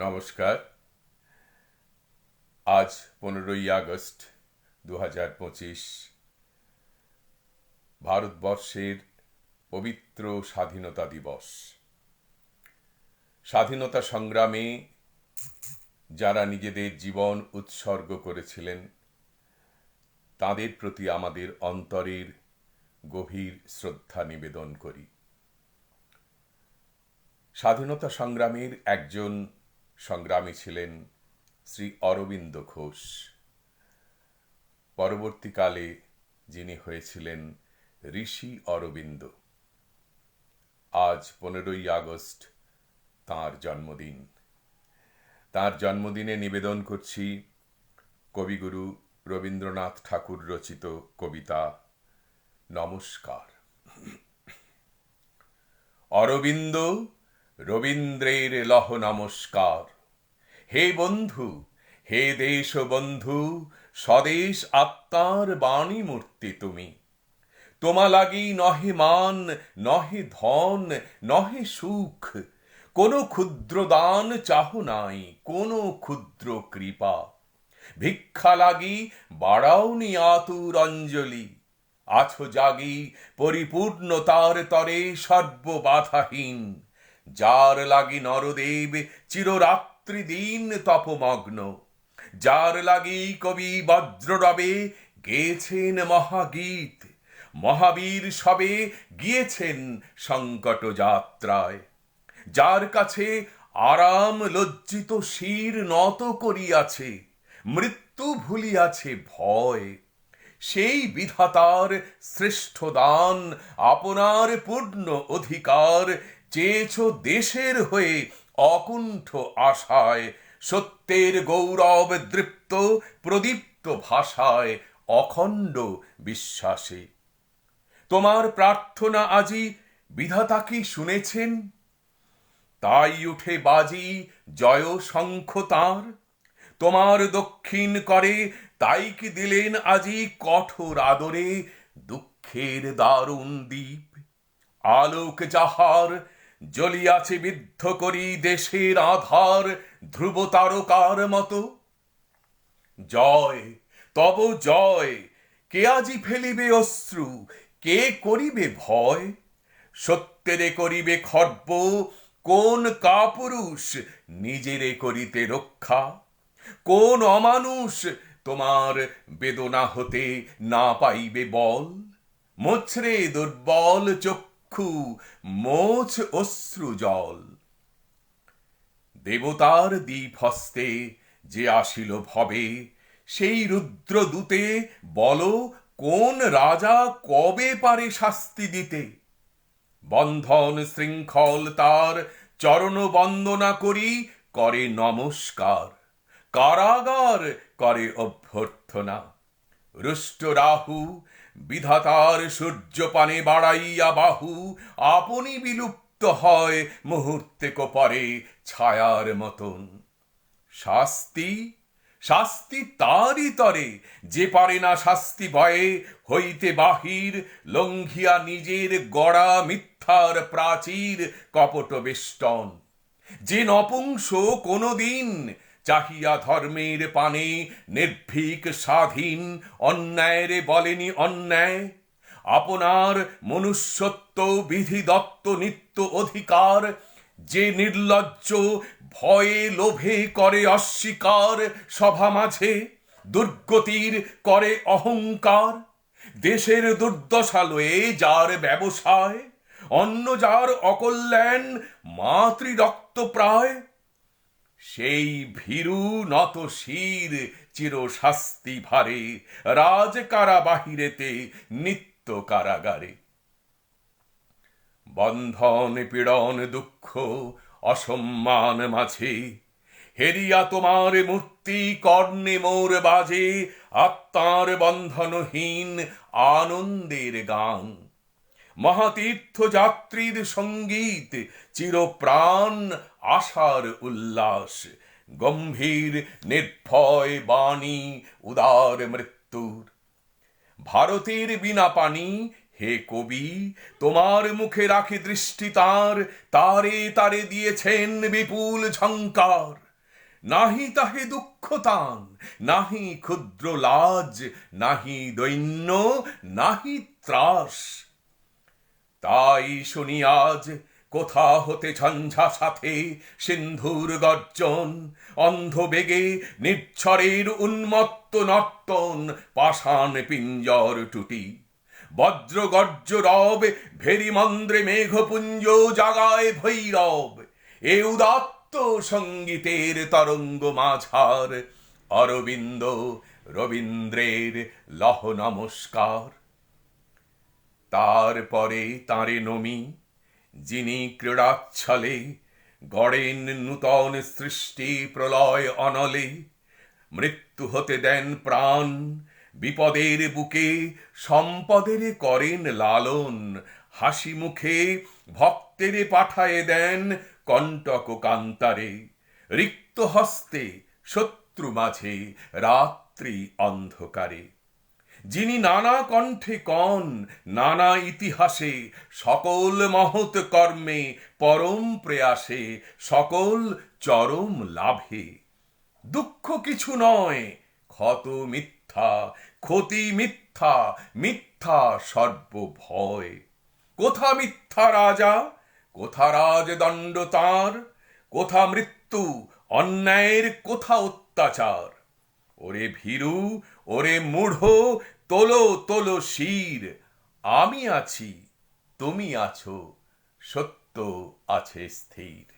নমস্কার। আজ পনেরোই আগস্ট দু হাজার পঁচিশ। ভারতবর্ষের পবিত্র স্বাধীনতা দিবস। স্বাধীনতা সংগ্রামে যারা নিজেদের জীবন উৎসর্গ করেছিলেন, তাদের প্রতি আমাদের অন্তরের গভীর শ্রদ্ধা নিবেদন করি। স্বাধীনতা সংগ্রামের একজন সংগ্রামী ছিলেন শ্রী অরবিন্দ ঘোষ। পরবর্তীকালে যিনি হয়েছিলেন ঋষি অরবিন্দ। আজ পনেরোই আগস্ট তাঁর জন্মদিন। তাঁর জন্মদিনে নিবেদন করছি কবিগুরু রবীন্দ্রনাথ ঠাকুর রচিত কবিতা নমস্কার। অরবিন্দ রবীন্দ্রের লহ নমস্কার। হে বন্ধু, হে দেশ বন্ধু স্বদেশ আত্মার বাণী মূর্তি তুমি। তোমা লাগি নহে মান, নহে ধন, নহে সুখ। কোন ক্ষুদ্র দান চাহ নাই, কোন ক্ষুদ্র কৃপা। ভিক্ষা লাগি বাড়াওনি আতুর অঞ্জলি। আছো জাগি পরিপূর্ণতার তরে সর্ববাধাহীন। যার লাগি নরদেব চিররাত্রি দিন তপমগ্ন। যার লাগি কবি বজ্ররবে গেয়েছেন মহাগীত। মহাবীর সবে গিয়েছেন সংকট যাত্রায়। যার কাছে আরাম লজ্জিত শির নত করিয়াছে, মৃত্যু ভুলিয়াছে ভয়। সেই বিধাতার শ্রেষ্ঠ দান, আপনার পূর্ণ অধিকার চেয়েছ দেশের হয়ে অকুণ্ঠ আশায়, সত্যের গৌরব দৃপ্ত, প্রদীপ্ত ভাষায় অখণ্ড বিশ্বাসে। তোমার প্রার্থনা আজি বিধাতা কি শুনেছেন? তাই উঠে বাজি জয় শঙ্খ তাঁর। তোমার দক্ষিণ করে তাই কি দিলেন আজি কঠোর আদরে দুঃখের দারুণ দ্বীপ। আলোক যাহার জ্বলিয়াছে বিদ্ধ করি দেশের আধার ধ্রুব তারকার মতো। জয়, তব জয়, কে আজি ফেলিবে অশ্রু, কে করিবে ভয়? সত্যেরে করিবে খর্ব, কোন কাপুরুষ নিজেরে করিতে রক্ষা? কোন অমানুষ তোমার বেদনা হতে না পাইবে বল? মোছরে দুর্বল চক্ষু মোছ অশ্রু জল। দেবতার দ্বীপ হস্তে যে আসিল ভবে, সেই রুদ্রদূতে বল কোন রাজা কবে পারে শাস্তি দিতে? বন্ধন শৃঙ্খল তার চরণ বন্দনা করি, করে নমস্কার। কারাগার করে অভ্যর্থনা। রুষ্ট রাহু বিধাতার সূর্যপানে বাড়াইয়া বাহু, আপনি বিলুপ্ত হয় মুহূর্তে পরে ছায়ার মতন। শাস্তি শাস্তি তারই তরে, যে পারে না শাস্তি ভয়ে হইতে বাহির, লঙ্ঘিয়া নিজের গড়া মিথ্যার প্রাচীর কপট বেষ্টন যে নপুংস কোনদিন চাহিয়া ধর্মের পানে নির্ভীক স্বাধীন, অন্যায়ের বলেনি অন্যায়। আপনার মনুষ্যত্ব বিধি দত্ত নিত্য অধিকার, যে নির্লজ্জ ভয়ে লোভে করে অস্বীকার, সভা মাঝে দুর্গতির করে অহংকার। দেশের দুর্দশালয়ে যার ব্যবসায়, অন্য যার অকল্যাণ মাতৃ রক্ত প্রায় সেই ভীরু নত শির চির শাস্তি ভারে রাজ কারা বাহিরেতে নিত্য কারাগারে বন্ধন, পীড়ন, দুঃখ, অসম্মান মাঝে, হেরিয়া তোমার মূর্তি, কর্ণে মোর বাজে, আত্মার বন্ধনহীন আনন্দের গান। মহাতীর্থ যাত্রীর সংগীত, চিরপ্রাণ আশার উল্লাস। গম্ভীর নির্ভয় বাণী, উদার মৃত্যুর। ভারতের বিনা পানি হে কবি, তোমার মুখে রাখে দৃষ্টি তার, তারে তারে দিয়েছেন বিপুল ঝঙ্কার নাহি তাহে দুঃখ তান, নাহি ক্ষুদ্র লাজ, নাহি দৈন্য, নাহি ত্রাস। তাই শুনি আজ, কোথা হতে ঝঞ্ঝা সাথে সিন্ধুর গর্জন অন্ধ বেগে নির্ঝরের উন্মত্ত নর্তন, পাষাণ পিঞ্জর টুটি। বজ্র গর্জ রব, ভেরি মন্দ্রে মেঘপুঞ্জ জাগায় ভৈরব। এ উদাত্ত সঙ্গীতের তরঙ্গ মাঝার, অরবিন্দ রবীন্দ্রের লহ নমস্কার। তারপরে তাঁরে নমি, যিনি ক্রীড়াচ্ছলে গড়েন নূতন সৃষ্টি প্রলয় অনলে, মৃত্যু হতে দেন প্রাণ, বিপদের বুকে সম্পদের করেন লালন, হাসি মুখে ভক্তের পাঠায়ে দেন কণ্টক কান্তারে, রিক্ত হস্তে শত্রু মাঝে রাত্রি অন্ধকারে। যিনি নানা কণ্ঠে কন, নানা ইতিহাসে, সকল মহৎ কর্মে পরম প্রয়াসে, সকল চরম লাভে। দুঃখ কিছু নয়, ক্ষত মিথ্যা, ক্ষতি মিথ্যা মিথ্যা সর্বভয়। কোথা মিথ্যা রাজা, কোথা রাজদণ্ড তাঁর, কোথা মৃত্যু, অন্যায়ের কোথা অত্যাচার? ওরে ভীরু ওরে মূঢ় তোলো তোলো শির। আমি আছি তুমি আছো সত্য আছে স্থির।